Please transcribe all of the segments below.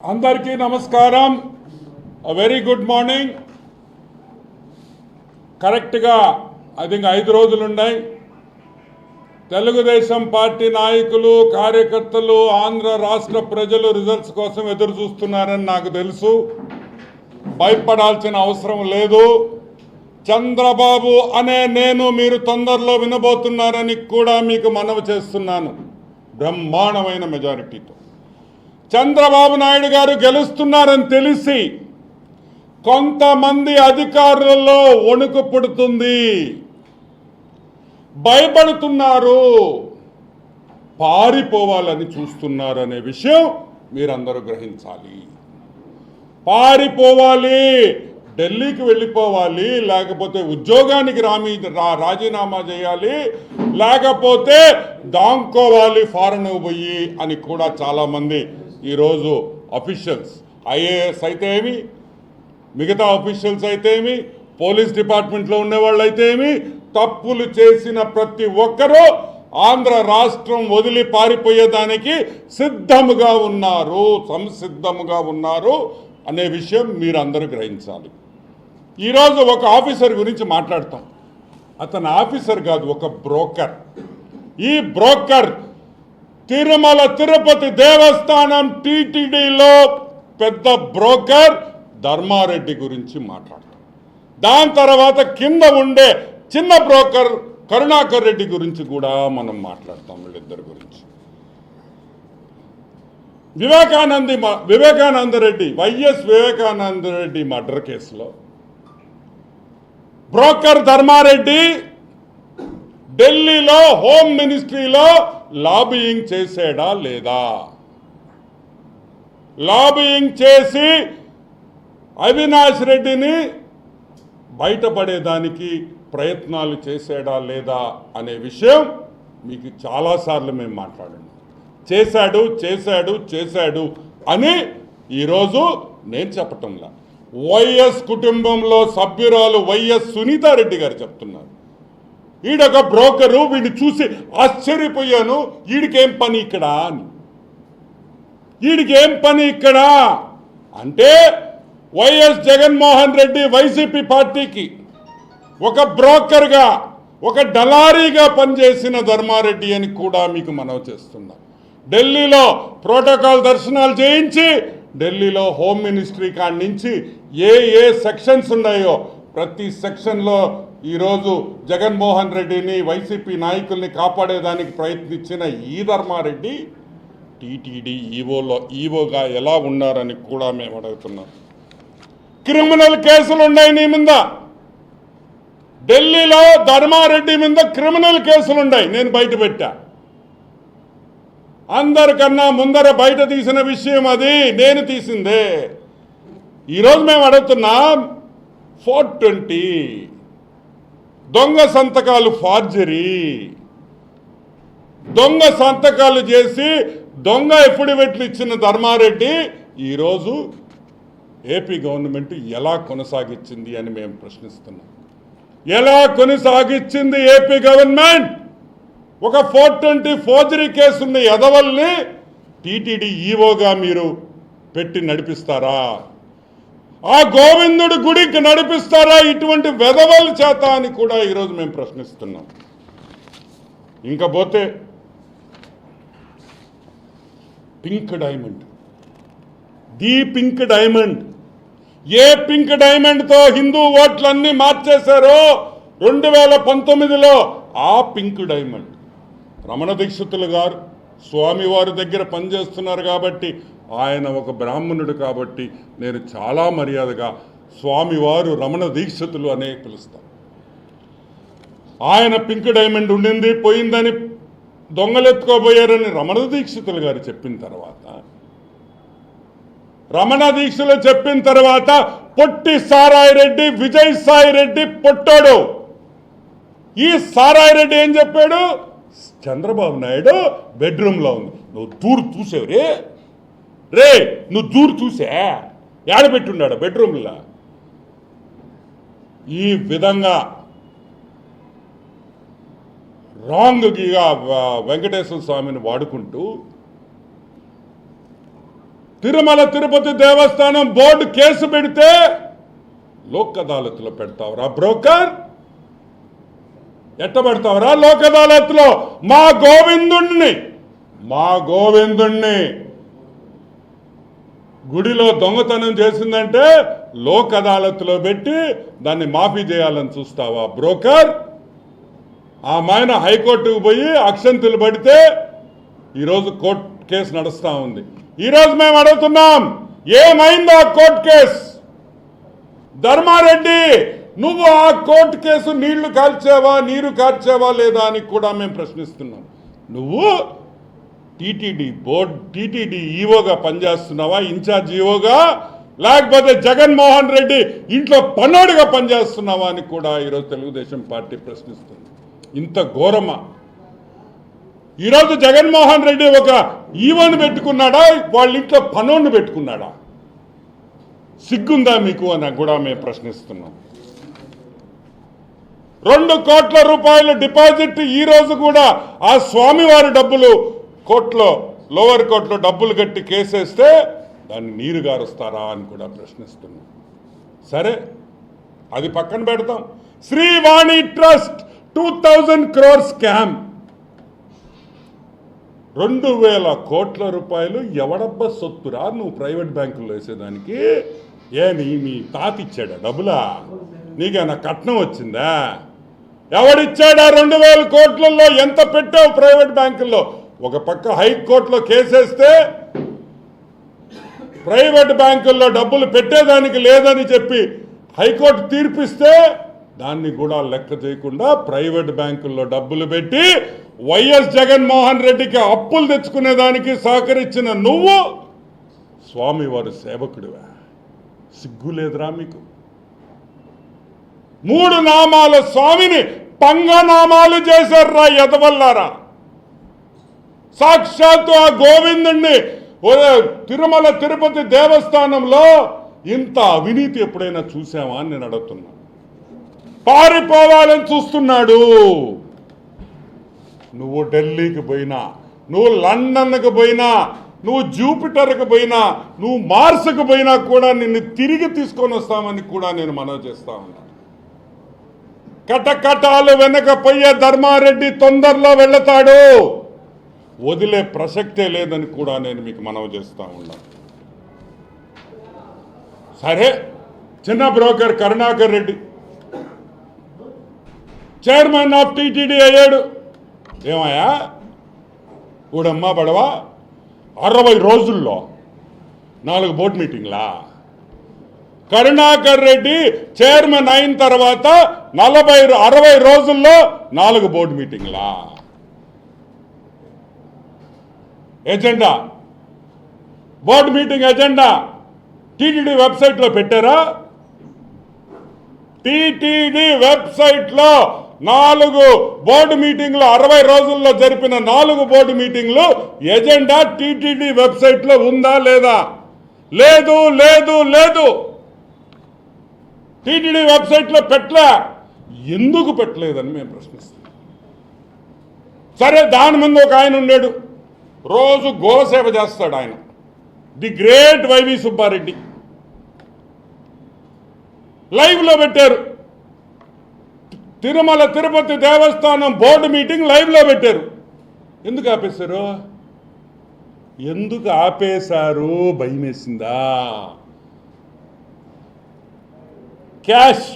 అందరికీ నమస్కారం. Very good morning కరెక్ట్గా ఐ థింక్ ఐదు రోజులు ఉన్నాయి తెలుగుదేశం పార్టీ నాయకులు కార్యకర్తలు ఆంధ్ర రాష్ట్ర ప్రజలు రిజల్ట్స్ కోసం ఎదురు చూస్తున్నారని నాకు తెలుసు. భయపడాల్సిన అవసరం లేదు. చంద్రబాబు అనే నేను మీరు తొందరలో వినబోతున్నారని కూడా మీకు మనవి చేస్తున్నాను. బ్రహ్మాండమైన మెజారిటీతో చంద్రబాబు నాయుడు గారు గెలుస్తున్నారని తెలిసి కొంతమంది అధికారులలో వణుకు పుడుతుంది. భయపడుతున్నారు. పారిపోవాలని చూస్తున్నారు అనే విషయం మీరందరూ గ్రహించాలి. పారిపోవాలి ఢిల్లీకి వెళ్ళిపోవాలి లేకపోతే ఉద్యోగానికి రామీ రా- రాజీనామా చేయాలి లేకపోతే దాంకోవాలి ఫారెన్ పోయి అని కూడా చాలామంది ఈరోజు అఫీషియల్స్ ఐఏఎస్ అయితే ఏమి మిగతా అఫీషియల్స్ అయితే ఏమి పోలీస్ డిపార్ట్మెంట్లో ఉండేవాళ్ళు అయితే ఏమి తప్పులు చేసిన ప్రతి ఒక్కరూ ఆంధ్ర రాష్ట్రం వదిలి పారిపోయేదానికి సిద్ధముగా ఉన్నారు సంసిద్ధముగా ఉన్నారు అనే విషయం మీరందరూ గ్రహించాలి. ఈరోజు ఒక ఆఫీసర్ గురించి మాట్లాడతాం. అతను ఆఫీసర్ కాదు ఒక బ్రోకర్. ఈ బ్రోకర్ తిరుమల తిరుపతి దేవస్థానం టీటీడీలో పెద్ద బ్రోకర్ ధర్మారెడ్డి గురించి మాట్లాడతాం. దాని తర్వాత కింద ఉండే చిన్న బ్రోకర్ కరుణాకర్ రెడ్డి గురించి కూడా మనం మాట్లాడతాం వీళ్ళిద్దరి గురించి. వివేకానంది వివేకానంద రెడ్డి వైఎస్ వివేకానంద రెడ్డి మర్డర్ కేసులో బ్రోకర్ ధర్మారెడ్డి ఢిల్లీలో హోమ్ మినిస్ట్రీలో లాబియింగ్ చేసాడా లేదా? లాబియింగ్ చేసి అవినాష్ రెడ్డిని బయటపడేదానికి ప్రయత్నాలు చేశాడా లేదా అనే విషయం మీకు చాలాసార్లు మేము మాట్లాడాము చేశాడు చేశాడు చేశాడు అని ఈరోజు నేను చెప్పటంలా. వైఎస్ కుటుంబంలో సభ్యురాలు వైఎస్ సునీతారెడ్డి గారు చెప్తున్నారు. ఈడొక బ్రోకరు వీడిని చూసి ఆశ్చర్యపోయాను ఈడికేం పని ఇక్కడ? అని. ఈడికేం పని ఇక్కడ? అంటే వైఎస్ జగన్మోహన్ రెడ్డి వైసీపీ పార్టీకి ఒక బ్రోకర్గా ఒక డలారీగా పనిచేసిన ధర్మారెడ్డి అని కూడా మీకు మనవి చేస్తున్నా. ఢిల్లీలో ప్రోటోకాల్ దర్శనాలు చేయించి ఢిల్లీలో హోమ్ మినిస్ట్రీ కాడి నుంచి ఏ ఏ సెక్షన్స్ ఉన్నాయో ప్రతి సెక్షన్లో ఈరోజు జగన్మోహన్ రెడ్డిని వైసీపీ నాయకుల్ని కాపాడేదానికి ప్రయత్నించిన ఈ ధర్మారెడ్డి టీటీడీ ఈవోలో ఈవోగా ఎలా ఉన్నారని కూడా మేము అడుగుతున్నాం. క్రిమినల్ కేసులు ఉన్నాయి నీ మీద. ఢిల్లీలో ధర్మారెడ్డి మీద క్రిమినల్ కేసులు ఉన్నాయి నేను బయట పెట్టా. అందరికన్నా ముందర బయట తీసిన విషయం అది నేను తీసిందే. ఈరోజు మేము అడుగుతున్నాం ఫోర్ ట్వంటీ దొంగ సంతకాలు ఫార్జరీ. దొంగ సంతకాలు చేసి దొంగ ఎఫిడవిట్లు ఇచ్చిన ధర్మారెడ్డి ఈరోజు ఏపీ గవర్నమెంట్ ఎలా కొనసాగించింది అని మేము ప్రశ్నిస్తున్నాం. ఎలా కొనసాగించింది ఏపీ గవర్నమెంట్? ఒక ఫోర్ ట్వంటీ ఫోర్జరీ కేసున్న ఎదవల్ని టీటీడీ ఈవోగా మీరు పెట్టి నడిపిస్తారా? ఆ గోవిందుడి గుడికి నడిపిస్తారా ఇటువంటి వెధవల చేత అని కూడా ఈరోజు మేము ప్రశ్నిస్తున్నాం. ఇంకా పోతే pink diamond. The pink diamond. A pink డైమండ్తో Hindu ఓట్లన్నీ మార్చేశారో రెండు వేల పంతొమ్మిదిలో ఆ పింక్ డైమండ్. రమణ దీక్షితులు గారు స్వామివారి దగ్గర పనిచేస్తున్నారు కాబట్టి ఆయన ఒక బ్రాహ్మణుడు కాబట్టి నేను చాలా మర్యాదగా స్వామివారు రమణ దీక్షితులు అనే పిలుస్తాను. ఆయన పింక్ డైమండ్ ఉండింది పోయిందని దొంగలెత్తుకోబోయారని రమణ దీక్షితులు గారు చెప్పిన తర్వాత రమణ దీక్షలు చెప్పిన తర్వాత పొట్టి సారాయి రెడ్డి విజయ్ సాయి రెడ్డి పొట్టాడు. ఈ సారాయి రెడ్డి ఏం చెప్పాడు? చంద్రబాబు నాయుడు బెడ్రూమ్లో ఉంది. నువ్వు దూరు చూసావు రే. రే నువ్వు దూరు చూసా. ఏడబెట్టున్నాడు బెడ్రూమ్లో? ఈ విధంగా రాంగ్గా వెంకటేశ్వర స్వామిని వాడుకుంటూ తిరుమల తిరుపతి దేవస్థానం బోర్డు కేసు పెడితే లోక్ అదాలత్లో పెడతావురా బ్రోకర్. ఎట్ట లోక్ అదాలత్లో మా గోవిందుణ్ణి. మా గోవిందుణ్ణి. గుడిలో దొంగతనం చేసిందంటే లోక్ అదాలత్లో పెట్టి దాన్ని మాఫీ చేయాలని చూస్తావా బ్రోకర్? ఆ మాయన హైకోర్టుకు పోయి అక్షంతులు పడితే ఈరోజు కోర్టు కేసు నడుస్తూ ఉంది. ఈరోజు మేము అడుగుతున్నాం ఏమైందో ఆ కోర్టు కేసు? ధర్మారెడ్డి నువ్వు ఆ కోర్టు కేసు నీళ్ళు కాల్చావా నీరు కాల్చావా లేదా అని కూడా మేము ప్రశ్నిస్తున్నాం. నువ్వు టీటీడీ బోర్డ్ టీటీడీ ఈవోగా పనిచేస్తున్నావా ఇన్ఛార్జ్ ఈవోగా లేకపోతే జగన్మోహన్ రెడ్డి ఇంట్లో పన్నోడుగా పనిచేస్తున్నావా అని కూడా ఈరోజు తెలుగుదేశం పార్టీ ప్రశ్నిస్తుంది. ఇంత ఘోరమా? ఈరోజు జగన్మోహన్ రెడ్డి ఒక ఈవోని పెట్టుకున్నాడా? వాళ్ళ ఇంట్లో పనోడిని పెట్టుకున్నాడా? సిగ్గుందా మీకు అని కూడా మేము ప్రశ్నిస్తున్నాం. రెండు కోట్ల రూపాయల డిపాజిట్ ఈ రోజు కూడా ఆ స్వామివారి డబ్బులు కోర్టులో లోవర్ కోర్టులో డబ్బులు కట్టి కేసేస్తే దాన్ని నీరు గారుస్తారా అని కూడా ప్రశ్నిస్తున్నాం. సరే అది పక్కన పెడతాం. Srivani trust two thousand crore scam రెండు వేల కోట్ల రూపాయలు ఎవడబ్బ సొత్తురా? నువ్వు ప్రైవేట్ బ్యాంకుల్లో వేసేదానికి? ఏ నీ మీ తాతిచ్చాడా డబ్బులా? నీకేమైనా కట్నం వచ్చిందా? ఎవడిచ్చాడా రెండు వేల కోట్లలో ఎంత పెట్టావు ప్రైవేట్ బ్యాంకుల్లో? ఒక పక్క హైకోర్టులో కేసేస్తే ప్రైవేట్ బ్యాంకుల్లో డబ్బులు పెట్టేదానికి లేదని చెప్పి హైకోర్టు తీర్పిస్తే దాన్ని కూడా లెక్క చేయకుండా ప్రైవేట్ బ్యాంకుల్లో డబ్బులు పెట్టి వైఎస్ జగన్మోహన్ రెడ్డికి అప్పులు తెచ్చుకునేదానికి సహకరించిన నువ్వు స్వామివారి సేవకుడివా? సిగ్గు లేదురా మీకు. మూడు నామాల స్వామిని పంగనామాలు చేశారా ఎదవల్లారా సాక్షాత్తు ఆ గోవిందుణ్ణి తిరుమల తిరుపతి దేవస్థానంలో ఇంత అవినీతి ఎప్పుడైనా చూసావా అని నేను అడుగుతున్నా. పారిపోవాలని చూస్తున్నాడు. నువ్వు ఢిల్లీకి పోయినా నువ్వు లండన్కి పోయినా నువ్వు జూపిటర్కి పోయినా నువ్వు మార్స్కి పోయినా కూడా నిన్ను తిరిగి తీసుకొని వస్తామని కూడా నేను మనవి చేస్తా ఉన్నా. కటకటాలు వెనకపోయే ధర్మారెడ్డి తొందరలో వెళతాడు. వదిలే ప్రసక్తే లేదని కూడా నేను మీకు మనవి చేస్తా ఉన్నా. సరే చిన్న broker Karunakar Reddy. Chairman of TTD అయ్యాడు. ఏమయ్యా? ఊడమ్మా బడవా అరవై రోజుల్లో నాలుగు బోర్డు మీటింగ్లా? కరుణాకర్ రెడ్డి చైర్మన్ అయిన తర్వాత నలభై అరవై రోజుల్లో నాలుగు board మీటింగ్లా. Agenda. Board meeting agenda. TTD వెబ్సైట్లో పెట్టారా? టీటీడీ వెబ్సైట్లో నాలుగు బోర్డు మీటింగ్లు అరవై రోజుల్లో జరిపిన నాలుగు బోర్డు మీటింగ్లు ఎజెండా టీటీడీ వెబ్సైట్లో ఉందా లేదా? లేదు లేదు లేదు. టీటీడీ వెబ్సైట్లో పెట్టలే? ఎందుకు పెట్టలేదని మేము ప్రశ్నిస్తాం సరే దాని ముందు ఒక ఆయన ఉండాడు. రోజు గోసేవ చేస్తాడు ఆయన. The great YV Subbareddy. లైవ్లో పెట్టారు. తిరుమల తిరుపతి దేవస్థానం బోర్డు మీటింగ్ లైవ్లో పెట్టారు. ఎందుకు ఆపేశారు? ఎందుకు ఆపేశారు? భయమేసిందా? క్యాష్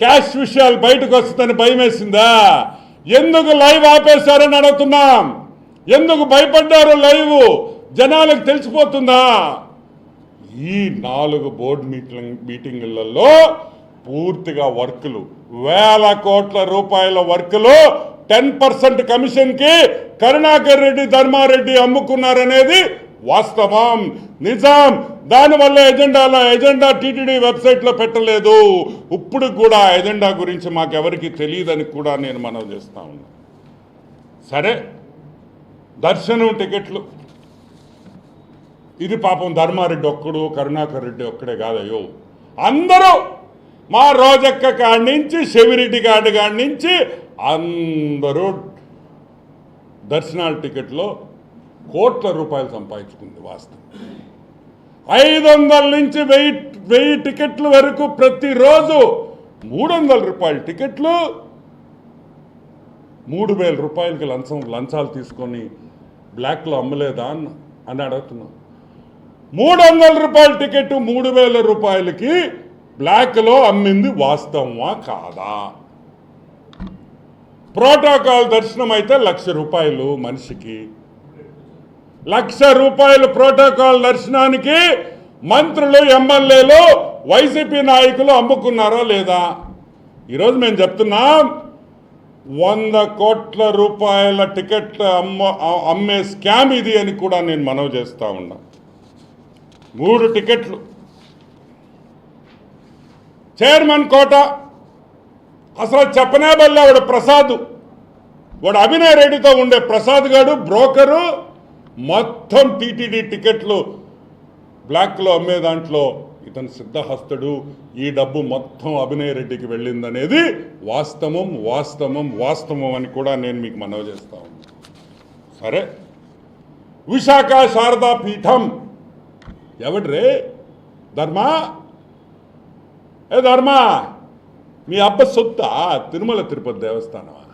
క్యాష్ విషయాలు బయటకు వస్తుందని భయమేసిందా ఎందుకు లైవ్ ఆపేశారని అడుగుతున్నాం? ఎందుకు భయపడ్డారు లైవ్? జనాలకు తెలిసిపోతుందా? ఈ నాలుగు బోర్డు మీటింగ్ మీటింగులలో పూర్తిగా వర్కులు వేల కోట్ల రూపాయల వర్కులు టెన్ పర్సెంట్ కమిషన్కి కరుణాకర్ రెడ్డి ధర్మారెడ్డి అమ్ముకున్నారనేది వాస్తవం నిజాం. దానివల్ల ఎజెండాలో ఎజెండా టీటీడీ వెబ్సైట్లో పెట్టలేదు. ఇప్పుడు కూడా ఎజెండా గురించి మాకెవరికి తెలియదని కూడా నేను మనవి చేస్తా ఉన్నా. సరే దర్శనం టికెట్లు. ఇది పాపం ధర్మారెడ్డి ఒక్కడు కరుణాకర్ రెడ్డి ఒక్కడే కాదయ్యో. అందరూ మా రోజక్క కాడి నుంచి శివిరెడ్డి గాడి కాడి నుంచి అందరూ దర్శనాల టికెట్లో కోట్ల రూపాయలు సంపాదించుకుంది వాస్తవం. ఐదు వందల నుంచి వెయ్యి వెయ్యి టికెట్ల వరకు ప్రతిరోజు మూడు వందల రూపాయల టికెట్లు మూడు వేల రూపాయలకి లంచం లంచాలు తీసుకొని బ్లాక్లో అమ్మలేదా అన్న అని అడుగుతున్నాం. మూడు వందల రూపాయల టికెట్ మూడు వేల రూపాయలకి బ్లాక్లో అమ్మింది వాస్తవమా కాదా? ప్రోటోకాల్ దర్శనం అయితే లక్ష రూపాయలు మనిషికి. లక్ష రూపాయలు ప్రోటోకాల్ దర్శనానికి మంత్రులు ఎమ్మెల్యేలు వైసీపీ నాయకులు అమ్ముకున్నారా లేదా? ఈరోజు మేము చెప్తున్నాం వంద కోట్ల రూపాయల టికెట్ల అమ్మ అమ్మే స్కామ్ ఇది అని కూడా నేను మనవి చేస్తూ ఉన్నా. మూడు టికెట్లు. చైర్మన్ కోట అసలు చెప్పనే బల్ల వాడు ప్రసాద్. వాడు అభినయ్ రెడ్డితో ఉండే ప్రసాద్ గారు బ్రోకరు మొత్తం టీటీడీ టికెట్లు బ్లాక్లో అమ్మే దాంట్లో ఇతను సిద్ధహస్తుడు. ఈ డబ్బు మొత్తం అభినయ రెడ్డికి వెళ్ళిందనేది వాస్తవం వాస్తవం వాస్తవం అని కూడా నేను మీకు మనవి చేస్తా సరే? విశాఖ శారదా పీఠం. ఎవడ్రే? ధర్మ? ఏ ధర్మా? మీ అబ్బ సొత్త తిరుమల తిరుపతి దేవస్థానమా?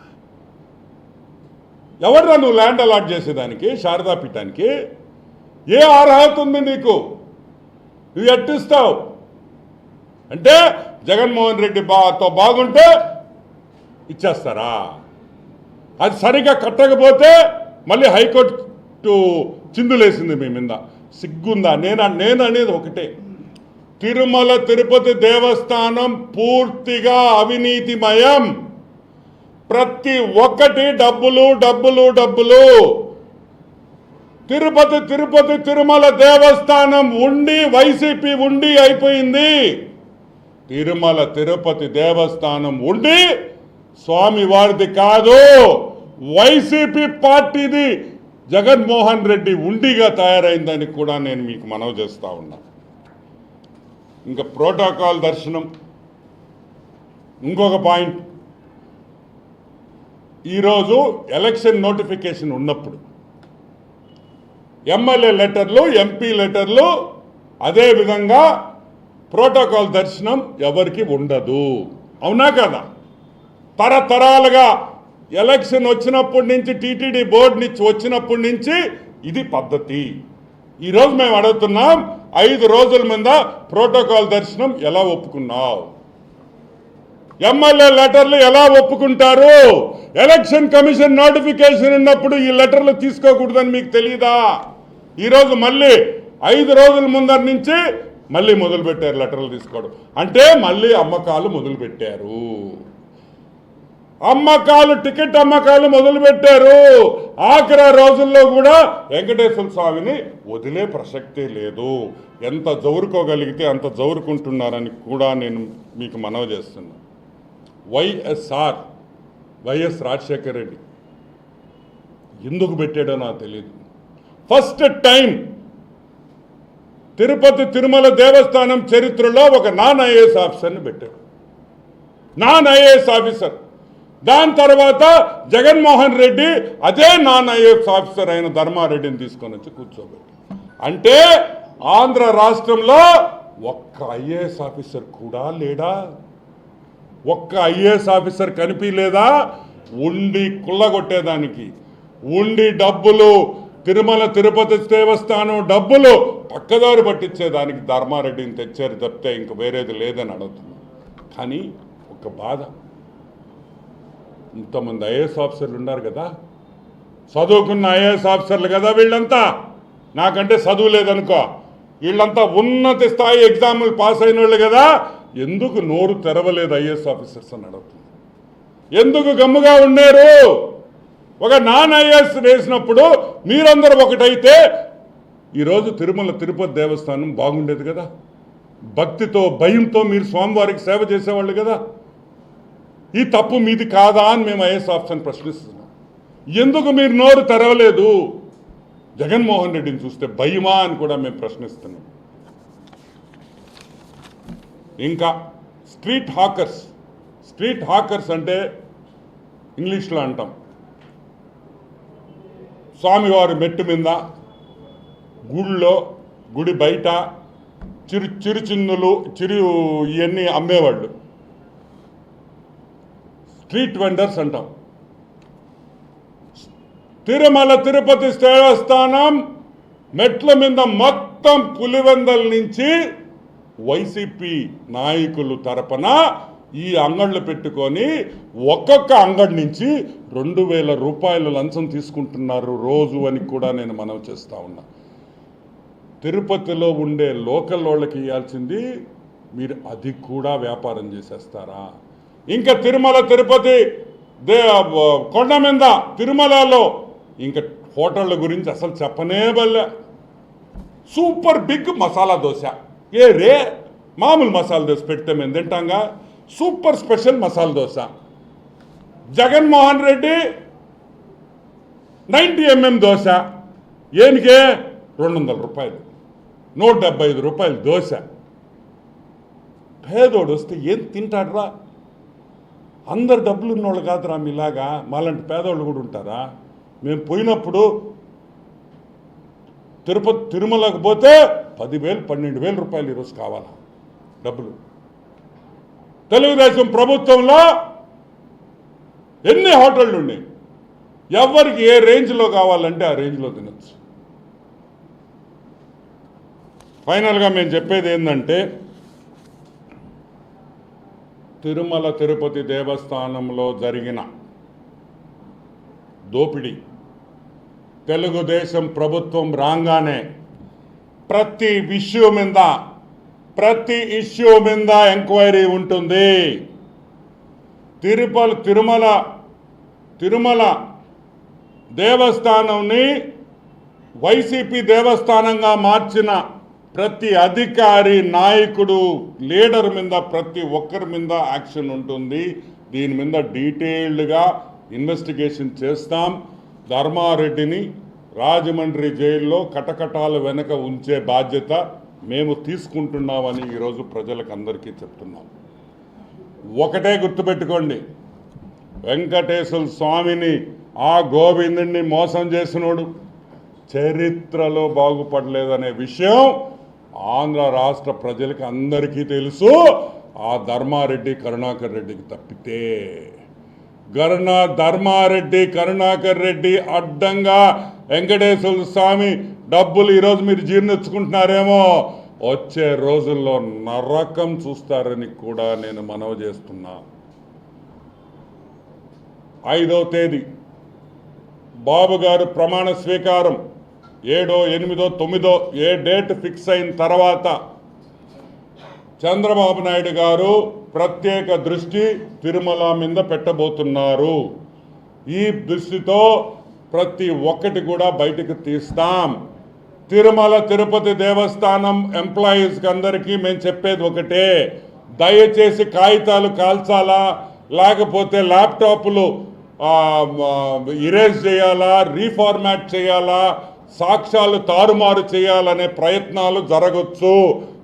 ఎవడ్రా నువ్వు ల్యాండ్ అలాట్ చేసేదానికి శారదా పీఠానికి? ఏ అర్హత ఉంది నీకు? నువ్వు ఎట్టిస్తావు అంటే జగన్మోహన్ రెడ్డి బాతో బాగుంటే ఇచ్చేస్తారా? అది సరిగా కట్టకపోతే మళ్ళీ హైకోర్టు చిందులేసింది మీ మీద. సిగ్గుందా? నేను నేను అనేది ఒకటే. తిరుమల తిరుపతి దేవస్థానం పూర్తిగా అవినీతిమయం. ప్రతి ఒక్కటి డబ్బులు డబ్బులు డబ్బులు. తిరుపతి తిరుపతి తిరుమల దేవస్థానం ఉండి వైసీపీ ఉండి అయిపోయింది. తిరుమల తిరుపతి దేవస్థానం ఉండి స్వామి వారిది కాదు. వైసీపీ పార్టీది జగన్మోహన్ రెడ్డి ఉండిగా తయారైందని కూడా నేను మీకు మనవి చేస్తూ ఉన్నా. ఇంకా ప్రోటోకాల్ దర్శనం. ఇంకొక పాయింట్. ఈరోజు ఎలక్షన్ నోటిఫికేషన్ ఉన్నప్పుడు ఎమ్మెల్యే లెటర్లు ఎంపీ లెటర్లు అదేవిధంగా ప్రోటోకాల్ దర్శనం ఎవరికి ఉండదు. అవునా కదా? తరతరాలుగా ఎలక్షన్ వచ్చినప్పటి నుంచి టీటీడీ బోర్డు నుంచి వచ్చినప్పటి నుంచి ఇది పద్ధతి. ఈరోజు మేము అడుగుతున్నాం ఐదు రోజుల మీద ప్రోటోకాల్ దర్శనం ఎలా ఒప్పుకున్నావు? ఎమ్మెల్యే లెటర్లు ఎలా ఒప్పుకుంటారు? ఎలక్షన్ కమిషన్ నోటిఫికేషన్ ఉన్నప్పుడు ఈ లెటర్లు తీసుకోకూడదని మీకు తెలియదా ఈరోజు మళ్ళీ ఐదు రోజుల ముందర నుంచి మళ్ళీ మొదలుపెట్టారు లెటర్లు తీసుకోవడం. అంటే మళ్ళీ అమ్మకాలు మొదలుపెట్టారు అమ్మకాలు టికెట్ అమ్మకాలు మొదలుపెట్టారు ఆఖరి రోజుల్లో కూడా వెంకటేశ్వర స్వామిని వదిలే ప్రసక్తే లేదు. ఎంత జౌరుకోగలిగితే అంత జౌరుకుంటున్నారని కూడా నేను మీకు మనవి చేస్తున్నాను. YSR YS Rajasekhar Reddy. ఎందుకు పెట్టాడో నాకు తెలియదు ఫస్ట్ టైం తిరుపతి తిరుమల దేవస్థానం చరిత్రలో ఒక నాన్ ఐఏఎస్ ఆఫీసర్ని పెట్టాడు. Non IAS officer. దాని తర్వాత జగన్మోహన్ రెడ్డి అదే నాన్ ఐఏఎస్ ఆఫీసర్ అయిన ధర్మారెడ్డిని తీసుకొని వచ్చి కూర్చోబెట్టి అంటే ఆంధ్ర రాష్ట్రంలో ఒక్క ఐఏఎస్ ఆఫీసర్ కూడా లేడా? ఒక్క ఐఏఎస్ ఆఫీసర్ కనిపించలేదా? ఉండి కుళ్ళగొట్టేదానికి. ఉండి డబ్బులు తిరుమల తిరుపతి దేవస్థానం డబ్బులు పక్కదారి పట్టించేదానికి ధర్మారెడ్డిని తెచ్చారు తప్పితే ఇంక వేరేది లేదని అడుగుతున్నాను కానీ ఒక బాధ. ఇంతమంది ఐఏఎస్ ఆఫీసర్లు ఉన్నారు కదా. చదువుకున్న ఐఏఎస్ ఆఫీసర్లు కదా వీళ్ళంతా? నాకంటే చదువు లేదనుకో. వీళ్ళంతా ఉన్నత స్థాయి ఎగ్జాములు పాస్ అయిన వాళ్ళు కదా. ఎందుకు నోరు తెరవలేదు ఐఏఎస్ ఆఫీసర్స్ అని అడుగుతుంది. ఎందుకు గమ్ముగా ఉన్నారు? ఒక నాన్ ఐఏఎస్ వేసినప్పుడు మీరందరూ ఒకటైతే ఈరోజు తిరుమల తిరుపతి దేవస్థానం బాగుండేది కదా. భక్తితో భయంతో మీరు స్వామివారికి సేవ చేసేవాళ్ళు కదా. ఈ తప్పు మీది కాదా అని మేము ఐఏఎస్ ఆఫీసర్ని ప్రశ్నిస్తున్నాం. ఎందుకు మీరు నోరు తెరవలేదు? జగన్మోహన్ రెడ్డిని చూస్తే భయమా అని కూడా మేము ప్రశ్నిస్తున్నాం. ఇంకా స్ట్రీట్ హాకర్స్ స్ట్రీట్ హాకర్స్ అంటే ఇంగ్లీష్లో అంటాం. స్వామివారి మెట్టు మీద గుళ్ళో గుడి బయట చిరు చిరు చిన్నులు చిరు ఇవన్నీ అమ్మేవాళ్ళు. స్ట్రీట్ వెండర్స్ అంటాం. తిరుమల తిరుపతి దేవస్థానం మెట్ల మీద మొత్తం పులివెందల నుంచి వైసీపీ నాయకులు తరపున ఈ అంగళ్ళు పెట్టుకొని ఒక్కొక్క అంగడి నుంచి రెండు వేల రూపాయలు లంచం తీసుకుంటున్నారు రోజు అని కూడా నేను మనవి చేస్తా ఉన్నా. తిరుపతిలో ఉండే లోకల్ వాళ్ళకి ఇవ్వాల్సింది మీరు అది కూడా వ్యాపారం చేసేస్తారా? ఇంకా తిరుమల తిరుపతి దే కొండ మీద తిరుమలలో ఇంకా హోటళ్ళ గురించి అసలు చెప్పనే బల్లే. Super big masala dosa. ఏ రే మామూలు మసాలా దోశ పెడితే మేము తింటాంగా. Super special masala dosa. Jaganmohan Reddy ninety MM dosa. ఏనికే రెండు వందల రూపాయలు. నూట డెబ్బై ఐదు రూపాయలు దోశ. పేదోడు వస్తే ఏం తింటాడురా? అందరు డబ్బులు ఉన్నోళ్ళు కాదురా మీలాగా. మాలాంటి పేదోళ్ళు కూడా ఉంటారా? మేము పోయినప్పుడు తిరుపతి తిరుమలకు పోతే పదివేలు పన్నెండు వేల రూపాయలు ఈరోజు కావాలా? డబ్బులు. తెలుగుదేశం ప్రభుత్వంలో ఎన్ని హోటళ్ళు ఉన్నాయి? ఎవరికి ఏ రేంజ్లో కావాలంటే ఆ రేంజ్లో తినచ్చు. ఫైనల్గా మేము చెప్పేది ఏంటంటే తిరుమల తిరుపతి దేవస్థానంలో జరిగిన దోపిడీ. తెలుగుదేశం ప్రభుత్వం రాగానే ప్రతి ఇష్యూ మీద ప్రతి ఇష్యూ మీద ఎంక్వైరీ ఉంటుంది. తిరుపతి తిరుమల తిరుమల దేవస్థానంని వైసీపీ దేవస్థానంగా మార్చిన ప్రతి అధికారి నాయకుడు లీడర్ మీద ప్రతి ఒక్కరి మీద యాక్షన్ ఉంటుంది. దీని మీద డీటెయిల్డ్గా ఇన్వెస్టిగేషన్ చేస్తాం. ధర్మారెడ్డిని రాజమండ్రి జైల్లో కటకటాల వెనక ఉంచే బాధ్యత మేము తీసుకుంటున్నామని ఈరోజు ప్రజలకు అందరికీ చెప్తున్నాం. ఒకటే గుర్తుపెట్టుకోండి వెంకటేశ్వర స్వామిని ఆ గోవిందుణ్ణి మోసం చేసినోడు చరిత్రలో బాగుపడలేదనే విషయం ఆంధ్ర రాష్ట్ర ప్రజలకు అందరికీ తెలుసు ఆ ధర్మారెడ్డి కరుణాకర్ రెడ్డికి తప్పితే. గరుణ ధర్మారెడ్డి కరుణాకర్ రెడ్డి అడ్డంగా వెంకటేశ్వర స్వామి డబ్బులు ఈరోజు మీరు జీర్ణించుకుంటున్నారేమో. వచ్చే రోజుల్లో నరకం చూస్తారని కూడా నేను మనవి చేస్తున్నా. ఐదో తేదీ బాబు గారు ప్రమాణ స్వీకారం. ఏడో ఎనిమిదో తొమ్మిదో ఏ డేట్ ఫిక్స్ అయిన తర్వాత చంద్రబాబు నాయుడు గారు ప్రత్యేక దృష్టి తిరుమల మీద పెట్టబోతున్నారు. ఈ దృష్టితో ప్రతి ఒక్కటి కూడా బయటకు తీస్తాం. తిరుమల తిరుపతి దేవస్థానం ఎంప్లాయీస్కి అందరికీ మేము చెప్పేది ఒకటే. దయచేసి కాగితాలు కాల్చాలా? లేకపోతే ల్యాప్టాప్లు ఇరేజ్ చేయాలా? రీఫార్మాట్ చేయాలా? సాక్ష్యాలు తారుమారు చేయాలనే ప్రయత్నాలు జరగచ్చు.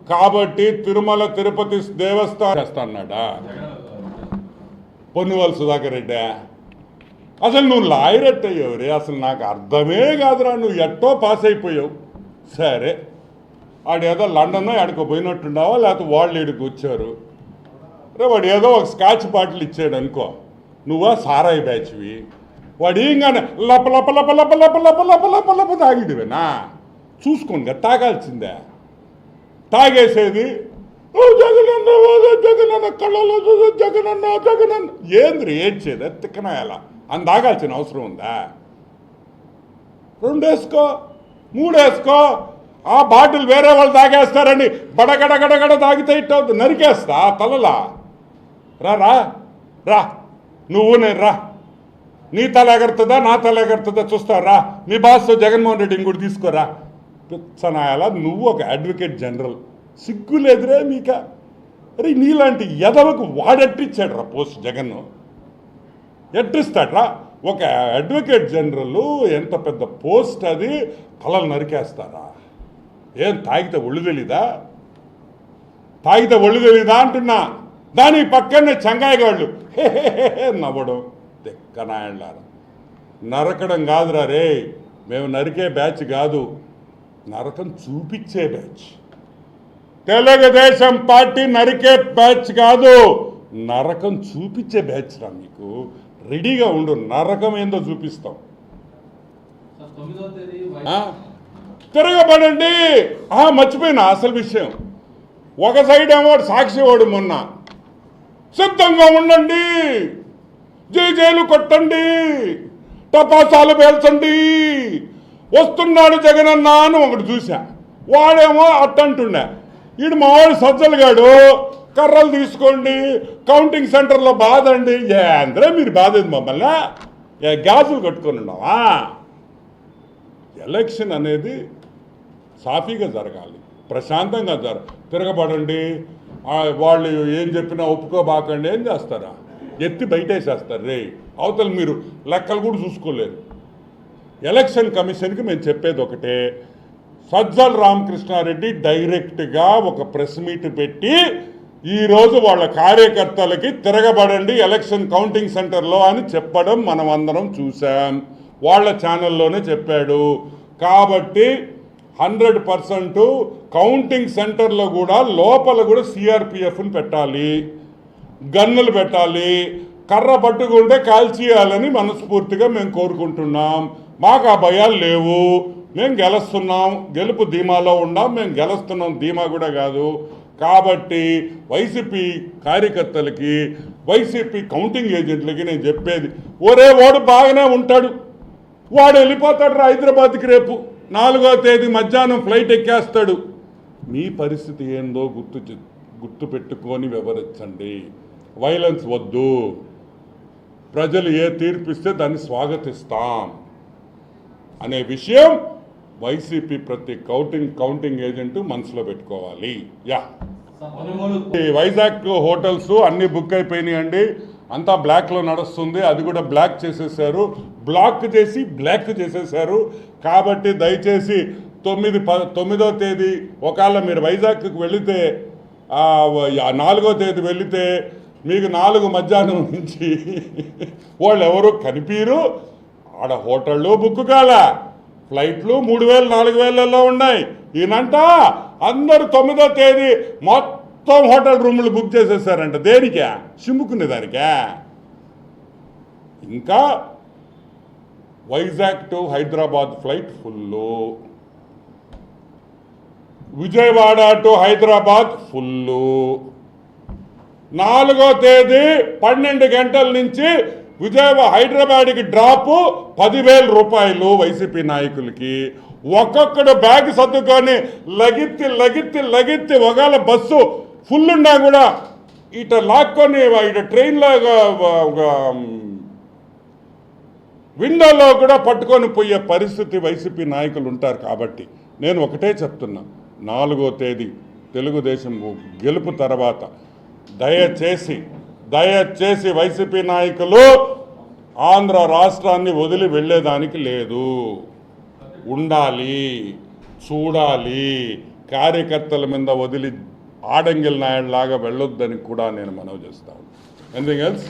కాబట్టి తిరుమల తిరుపతి దేవస్థానం చేస్తాడా పొన్నువల్ సుధాకర్ రెడ్డి అసలు నువ్వు లాయర్ అయ్యావు అసలు నాకు అర్థమే కాదురా నువ్వు ఎట్టో పాస్ అయిపోయావు సరే ఆడేదో లండన్ ఆడికి పోయినట్టున్నావా లేకపోతే వాళ్ళు ఇడికి వచ్చారు రే వాడు ఏదో ఒక స్కాచ్ బాటిల్ ఇచ్చాడు అనుకో నువ్వా సారాయి బ్యాచ్వి వాడు ఏంగానే లప లప లప లప లప లప లప లప లప తాగిడివేనా చూసుకోండి తాగాల్సిందే తాగేసేది? "ఓ జగనన్న ఓ జగనన్న కళ్ళలో చూడు జగనన్న జగనన్న. ఏంద్రి ఏడ్చేది తిక్కనాయాల అని తాగాల్సిన అవసరం ఉందా? రెండేసుకో మూడేసుకో. ఆ బాటిల్ వేరే వాళ్ళు తాగేస్తారని బడగడగడగడ తాగితే ఇట్ట నరికేస్తా తలలా? రా రా రా. నువ్వు నేను రా. నీ తల ఎగరుతుందా నా తల ఎగరుతుందా చూస్తా రా. మీ బాస్ జగన్మోహన్ రెడ్డిని కూడా తీసుకోరా పిచ్చనాయాల నువ్వు ఒక అడ్వకేట్ జనరల్ సిగ్గులేదురే మీక? అరే నీలాంటి ఎదవకు వాడెట్టిచ్చాడు రా పోస్ట్ జగన్? ఎట్టిస్తాడ్రా? ఒక అడ్వకేట్ జనరల్ ఎంత పెద్ద పోస్ట్ అది? తలలు నరికేస్తారా? ఏం తాగితే ఒళ్ళు తెలీదా? తాగితే ఒళ్ళు తెలీదా అంటున్నా. దాని పక్కనే చంగాయగాళ్ళు. హే నవ్వడం. తెక్కనాయళ్ళారా నరకడం కాదురా రే మేము నరికే బ్యాచ్ కాదు. నరకం చూపించే బ్యాచ్. తెలుగుదేశం పార్టీ నరికే బ్యాచ్ కాదు. నరకం చూపించే బ్యాచ్ రా మీకు రెడీగా ఉండు. నరకం ఏందో చూపిస్తాం? తిరగబడండి. మర్చిపోయినా అసలు విషయం. ఒక సైడ్ ఏమో సాక్షి వాడు మొన్న. సిద్ధంగా ఉండండి. జైలు కొట్టండి. టపాసాలు పేల్చండి. వస్తున్నాడు జగనన్న అని ఒకటి చూసా వాడేమో అట్టంటుండే. ఈడు మావాడు సజ్జలుగాడు కర్రలు తీసుకోండి కౌంటింగ్ సెంటర్లో బాధండి ఏ అందరే మీరు బాధేది మమ్మల్ని? ఏ గ్యాసులు కట్టుకొని ఉన్నావా ఎలక్షన్ అనేది సాఫీగా జరగాలి ప్రశాంతంగా జర తిరగబడండి. వాళ్ళు ఏం చెప్పినా ఒప్పుకోబాకండి. ఏం చేస్తారా? ఎత్తి బయటేసేస్తారు. రే అవతల మీరు లెక్కలు కూడా చూసుకోలేరు. ఎలక్షన్ కమిషన్కి మేము చెప్పేది ఒకటే. సజ్జల రామకృష్ణారెడ్డి డైరెక్ట్గా ఒక ప్రెస్ మీట్ పెట్టి ఈరోజు వాళ్ళ కార్యకర్తలకి తిరగబడండి ఎలక్షన్ కౌంటింగ్ సెంటర్లో అని చెప్పడం మనం అందరం చూసాం వాళ్ళ ఛానల్లోనే చెప్పాడు. కాబట్టి హండ్రెడ్ పర్సెంట్ కౌంటింగ్ సెంటర్లో కూడా లోపల కూడా సిఆర్పిఎఫ్ని పెట్టాలి. గన్నులు పెట్టాలి. కర్ర పట్టుకుంటే కాల్చేయాలని మనస్ఫూర్తిగా మేము కోరుకుంటున్నాం. మాకు ఆ భయాలు లేవు. మేము గెలుస్తున్నాం. గెలుపు ధీమాలో ఉన్నాం మేము గెలుస్తున్నాం. ధీమా కూడా కాదు. కాబట్టి వైసీపీ కార్యకర్తలకి వైసీపీ కౌంటింగ్ ఏజెంట్లకి నేను చెప్పేది ఒరే వాడు బాగానే ఉంటాడు. వాడు వెళ్ళిపోతాడు రా హైదరాబాద్కి రేపు. నాలుగో తేదీ మధ్యాహ్నం ఫ్లైట్ ఎక్కేస్తాడు. మీ పరిస్థితి ఏందో గుర్తు చె- గుర్తు పెట్టుకొని వివరించండి. వైలెన్స్ వద్దు. ప్రజలు ఏ తీర్పిస్తే దాన్ని స్వాగతిస్తాం. అనే విషయం వైసీపీ ప్రతి కౌంటింగ్ కౌంటింగ్ ఏజెంట్ మనసులో పెట్టుకోవాలి. యా. వైజాగ్ హోటల్స్ అన్ని బుక్ అయిపోయినాయండి. అంతా బ్లాక్లో నడుస్తుంది. అది కూడా బ్లాక్ చేసేసారు. బ్లాక్ చేసి బ్లాక్ చేసేసారు. కాబట్టి దయచేసి తొమ్మిది ప తొమ్మిదో తేదీ ఒకవేళ మీరు వైజాగ్కి వెళితే నాలుగో తేదీ వెళితే మీకు నాలుగు మధ్యాహ్నం నుంచి వాళ్ళు ఎవరు కనిపించరు ఆడ హోటళ్ళు బుక్ కాల. ఫ్లైట్లు మూడు వేలు నాలుగు వేలలో ఉన్నాయి. ఈయనంట అందరు తొమ్మిదో తేదీ మొత్తం హోటల్ రూములు బుక్ చేసేసారంట. దేనికే? చిమ్ముకునే దానికే? ఇంకా Vizag to Hyderabad flight full. Vijayawada to Hyderabad full. నాలుగో తేదీ పన్నెండు గంటల నుంచి విజయవాడ హైదరాబాద్కి డ్రాపు పదివేల రూపాయలు వైసీపీ నాయకులకి. ఒక్కొక్కడు బ్యాగ్ సర్దుకొని లగిత్తి లగిత్తి లగిత్తి ఒకవేళ బస్సు ఫుల్ ఉన్నా కూడా ఇట లాక్కొని ఇట ట్రైన్లాగా ఒక విండోలో కూడా పట్టుకొని పోయే పరిస్థితి వైసీపీ నాయకులు ఉంటారు కాబట్టి నేను ఒకటే చెప్తున్నా. నాలుగో తేదీ తెలుగుదేశం గెలుపు తర్వాత దయచేసి దయచేసి వైసీపీ నాయకులు ఆంధ్ర రాష్ట్రాన్ని వదిలి వెళ్ళేదానికి లేదు. ఉండాలి చూడాలి కార్యకర్తల మీద వదిలి ఆడంగిల్ నాయుడు లాగా వెళ్ళొద్దని కూడా నేను మనవి చేస్తాను ఎనీథింగ్ ఎల్స్